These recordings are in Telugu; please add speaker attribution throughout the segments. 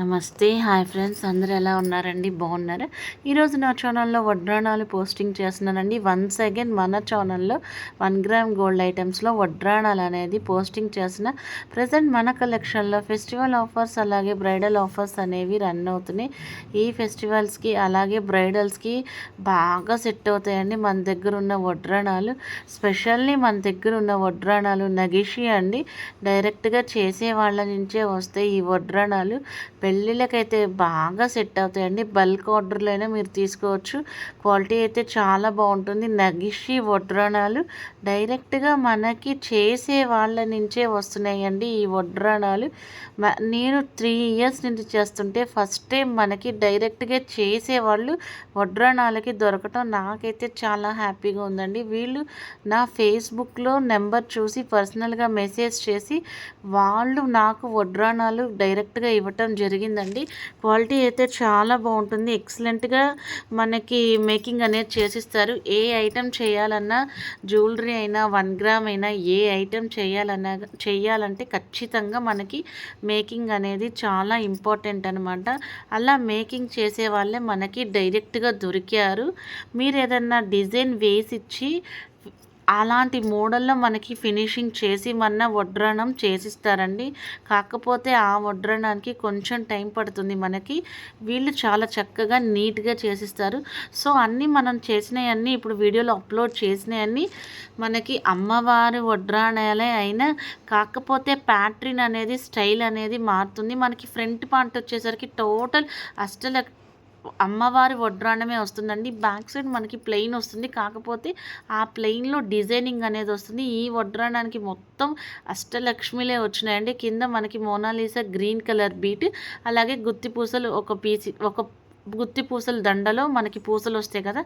Speaker 1: నమస్తే. Hi friends. అందరు ఎలా ఉన్నారండి? బాగున్నారు? ఈరోజు నా ఛానల్లో వడ్రాణాలు పోస్టింగ్ చేస్తున్నానండి. వన్స్ అగైన్ మన ఛానల్లో వన్ గ్రామ్ గోల్డ్ ఐటమ్స్లో వడ్రాణాలు అనేది పోస్టింగ్ చేసిన ప్రజెంట్ మన కలెక్షన్లో ఫెస్టివల్ ఆఫర్స్ అలాగే బ్రైడల్ ఆఫర్స్ అనేవి రన్ అవుతున్నాయి. ఈ ఫెస్టివల్స్కి అలాగే బ్రైడల్స్కి బాగా సెట్ అవుతాయండి. మన దగ్గర ఉన్న వడ్రాణాలు. స్పెషల్లీ మన దగ్గర ఉన్న వడ్రాణాలు నగిషి అండి. డైరెక్ట్గా చేసే వాళ్ళ నుంచే వస్తాయి ఈ వడ్రాణాలు. పెళ్ళిళ్ళకైతే బాగా సెట్ అవుతాయండి. బల్క్ ఆర్డర్లైనా అయినా మీరు తీసుకోవచ్చు. క్వాలిటీ అయితే చాలా బాగుంటుంది. నగిషి వడ్రాణాలు డైరెక్ట్గా మనకి చేసే వాళ్ళ నుంచే వస్తున్నాయండి ఈ వడ్రాణాలు. నేను త్రీ ఇయర్స్ నుంచి చేస్తుంటే ఫస్ట్ టైం మనకి డైరెక్ట్గా చేసేవాళ్ళు వడ్రాణాలకి దొరకటం నాకైతే చాలా హ్యాపీగా ఉందండి. వీళ్ళు నా ఫేస్బుక్లో నెంబర్ చూసి పర్సనల్గా మెసేజ్ చేసి వాళ్ళు నాకు వడ్రాణాలు డైరెక్ట్గా ఇవ్వటం జరిగింది జరిగిందండి. క్వాలిటీ అయితే చాలా బాగుంటుంది. ఎక్సలెంట్గా మనకి మేకింగ్ అనేది చేసిస్తారు. ఏ ఐటెం చేయాలన్నా జ్యువెలరీ అయినా వన్ గ్రామ్ అయినా ఏ ఐటెం చేయాలన్నా చేయాలంటే ఖచ్చితంగా మనకి మేకింగ్ అనేది చాలా ఇంపార్టెంట్ అనమాట అలా మేకింగ్ చేసే వాళ్ళే మనకి డైరెక్ట్గా దొరికారు. మీరు ఏదన్నా డిజైన్ వేసిచ్చి అలాంటి మోడల్లో మనకి ఫినిషింగ్ చేసి మన వడ్రాణం చేసిస్తారండి. కాకపోతే ఆ వడ్రణానికి కొంచెం టైం పడుతుంది మనకి. వీళ్ళు చాలా చక్కగా నీట్గా చేసిస్తారు. సో అన్నీ మనం చేసినవన్నీ ఇప్పుడు వీడియోలో అప్లోడ్ చేసినవన్నీ మనకి అమ్మవారి వడ్రాణాలే అయినా కాకపోతే ప్యాట్రిన్ అనేది స్టైల్ అనేది మారుతుంది. మనకి ఫ్రంట్ పార్ట్ వచ్చేసరికి టోటల్ అష్టల అమ్మవారి వడ్రాండమే వస్తుందండి. బ్యాక్ సైడ్ మనకి ప్లెయిన్ వస్తుంది. కాకపోతే ఆ ప్లెయిన్లో డిజైనింగ్ అనేది వస్తుంది. ఈ వడ్రాండానికి మొత్తం అష్టలక్ష్మిలే వచ్చినాయండి. కింద మనకి మోనాలీసా గ్రీన్ కలర్ బీట్ అలాగే గుత్తి పూసలు ఒక పీస్ ఒక గుత్తి పూసల దండలో మనకి పూసలు వస్తాయి కదా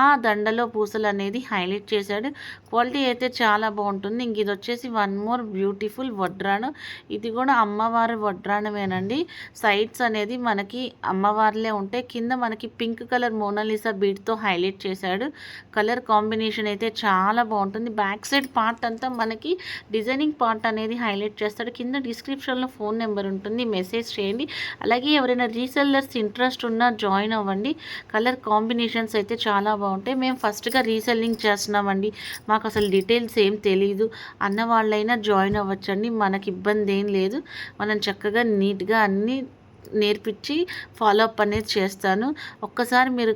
Speaker 1: ఆ దండలో పూసలు అనేది హైలైట్ చేశాడు. క్వాలిటీ అయితే చాలా బాగుంటుంది. ఇంక ఇది వచ్చేసి వన్ మోర్ బ్యూటిఫుల్ వడ్రాణం ఇది కూడా అమ్మవారి వడ్రాణమేనండి సైడ్స్ అనేది మనకి అమ్మవారిలే ఉంటాయి. కింద మనకి పింక్ కలర్ మోనాలిసా బీడ్తో హైలైట్ చేశాడు. కలర్ కాంబినేషన్ అయితే చాలా బాగుంటుంది. బ్యాక్ సైడ్ పార్ట్ అంతా మనకి డిజైనింగ్ పార్ట్ అనేది హైలైట్ చేస్తాడు. కింద డిస్క్రిప్షన్లో ఫోన్ నెంబర్ ఉంటుంది. మెసేజ్ చేయండి. అలాగే ఎవరైనా రీసెల్లర్స్ ఇంట్రెస్ట్ ఉన్న జాయిన్ అవ్వండి. కలర్ కాంబినేషన్స్ అయితే చాలా బాగుంటాయి. మేము ఫస్ట్గా రీసెల్లింగ్ చేస్తున్నామండి. మాకు అసలు డీటెయిల్స్ ఏం తెలియదు అన్న వాళ్ళైనా జాయిన్ అవ్వచ్చండి. మనకి ఇబ్బంది ఏం లేదు. మనం చక్కగా నీట్గా అన్నీ నేర్పించి ఫాలో అప్ అనేది చేస్తాను. ఒక్కసారి మీరు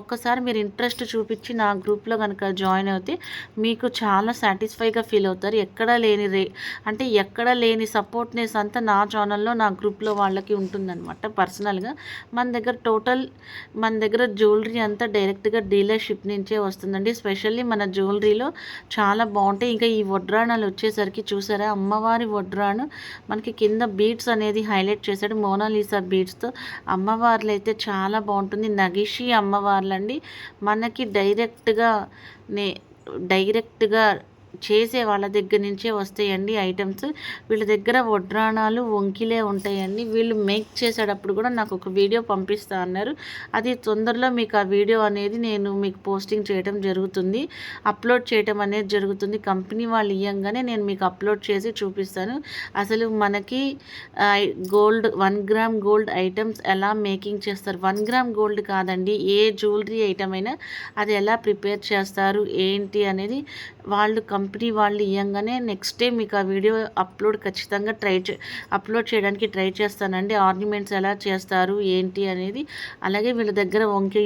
Speaker 1: ఒక్కసారి మీరు ఇంట్రెస్ట్ చూపించి నా గ్రూప్లో కనుక జాయిన్ అవుతే మీకు చాలా సాటిస్ఫైగా ఫీల్ అవుతారు. ఎక్కడా లేని రే అంటే ఎక్కడ లేని సపోర్ట్నెస్ అంతా నా ఛానల్లో నా గ్రూప్లో వాళ్ళకి ఉంటుందన్నమాట పర్సనల్గా మన దగ్గర టోటల్ మన దగ్గర జ్యువెలరీ అంతా డైరెక్ట్గా డీలర్షిప్ నుంచే వస్తుందండి. స్పెషల్లీ మన జ్యువెలరీలో చాలా బాగుంటాయి. ఇంకా ఈ వడ్రాణాలు వచ్చేసరికి చూసారా? అమ్మవారి వడ్రాను మనకి కింద బీట్స్ అనేది హైలైట్ చేశాడు. మోనాలి మోనాలిసా బీడ్స్తో అమ్మవార్లు అయితే చాలా బాగుంటుంది. నగిషి అమ్మవార్లండి. మనకి డైరెక్ట్గా నే డైరెక్ట్గా చేసే వాళ్ళ దగ్గర నుంచే వస్తాయండి ఐటమ్స్. వీళ్ళ దగ్గర వడ్రాణాలు వంకిలే ఉంటాయండి. వీళ్ళు మేక్ చేసేటప్పుడు కూడా నాకు ఒక వీడియో పంపిస్తా అన్నారు. అది తొందరలో మీకు ఆ వీడియో అనేది నేను మీకు పోస్టింగ్ చేయడం జరుగుతుంది. అప్లోడ్ చేయడం అనేది జరుగుతుంది. కంపెనీ వాళ్ళు ఇవ్వగానే నేను మీకు అప్లోడ్ చేసి చూపిస్తాను. అసలు మనకి gold one gram gold items ఎలా మేకింగ్ చేస్తారు? వన్ గ్రామ్ గోల్డ్ కాదండి ఏ జ్యువెలరీ ఐటమ్ అయినా అది ఎలా ప్రిపేర్ చేస్తారు? ఏంటి అనేది వాళ్ళు కంపెనీ వాళ్ళు ఇవ్వగానే నెక్స్ట్ డే మీకు ఆ వీడియో అప్లోడ్ ఖచ్చితంగా ట్రై చే అప్లోడ్ చేయడానికి ట్రై చేస్తానండి. ఆర్నమెంట్స్ ఎలా చేస్తారు ఏంటి అనేది. అలాగే వీళ్ళ దగ్గర వంకి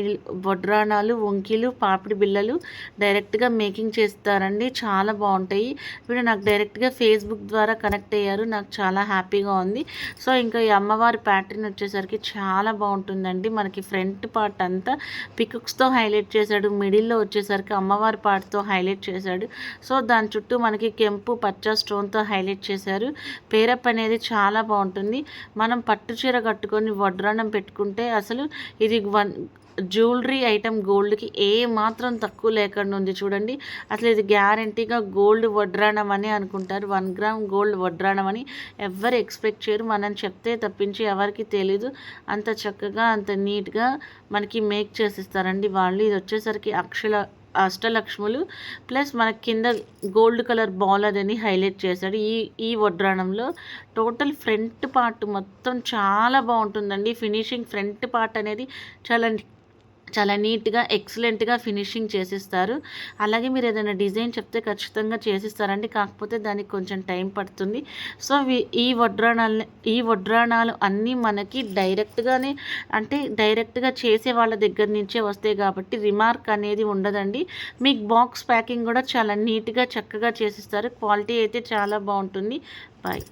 Speaker 1: వడ్రాణాలు వంకీలు పాపిడి బిళ్ళలు డైరెక్ట్గా మేకింగ్ చేస్తారండి. చాలా బాగుంటాయి. వీళ్ళు నాకు డైరెక్ట్గా ఫేస్బుక్ ద్వారా కనెక్ట్ అయ్యారు. నాకు చాలా హ్యాపీగా ఉంది. సో ఇంకా ఈ అమ్మవారి ప్యాటర్న్ వచ్చేసరికి చాలా బాగుంటుందండి. మనకి ఫ్రంట్ పార్ట్ అంతా పికుక్స్తో హైలైట్ చేశాడు. మిడిల్లో వచ్చేసరికి అమ్మవారి పార్ట్తో హైలైట్ చేశాడు. సో దాని చుట్టూ మనకి కెంపు పచ్చ స్టోన్తో హైలైట్ చేశారు. పేరప్ అనేది చాలా బాగుంటుంది. మనం పట్టు చీర కట్టుకొని వడ్రాణం పెట్టుకుంటే అసలు ఇది వన్ జ్యువెలరీ ఐటమ్ గోల్డ్కి ఏ మాత్రం తక్కువ లేకుండా ఉంది చూడండి. అసలు ఇది గ్యారంటీగా గోల్డ్ వడ్రాణం అని అనుకుంటారు. వన్ గ్రామ్ గోల్డ్ వడ్రాణం అని ఎవరు ఎక్స్పెక్ట్ చేయరు. మనం చెప్తే తప్పించి ఎవరికి తెలీదు. అంత చక్కగా అంత నీట్గా మనకి మేక్ చేసిస్తారండి వాళ్ళు. ఇది వచ్చేసరికి అక్షల అష్టలక్ష్ములు ప్లస్ మన కింద గోల్డ్ కలర్ బాల్ అదని హైలైట్ చేశాడు. ఈ ఈ వడ్రాణంలో టోటల్ ఫ్రంట్ పార్ట్ మొత్తం చాలా బాగుంటుందండి. ఫినిషింగ్ ఫ్రంట్ పార్ట్ అనేది చాలా చాలా నీట్గా ఎక్సలెంట్గా ఫినిషింగ్ చేసిస్తారు. అలాగే మీరు ఏదైనా డిజైన్ చెప్తే ఖచ్చితంగా చేసిస్తారండి. కాకపోతే దానికి కొంచెం టైం పడుతుంది. సో ఈ వడ్రాణాలని ఈ వడ్రాణాలు అన్నీ మనకి డైరెక్ట్గానే అంటే డైరెక్ట్గా చేసే వాళ్ళ దగ్గర నుంచే వస్తాయి కాబట్టి రిమార్క్ అనేది ఉండదండి. మీకు బాక్స్ ప్యాకింగ్ కూడా చాలా నీట్గా చక్కగా చేసిస్తారు. క్వాలిటీ అయితే చాలా బాగుంటుంది. బాయ్.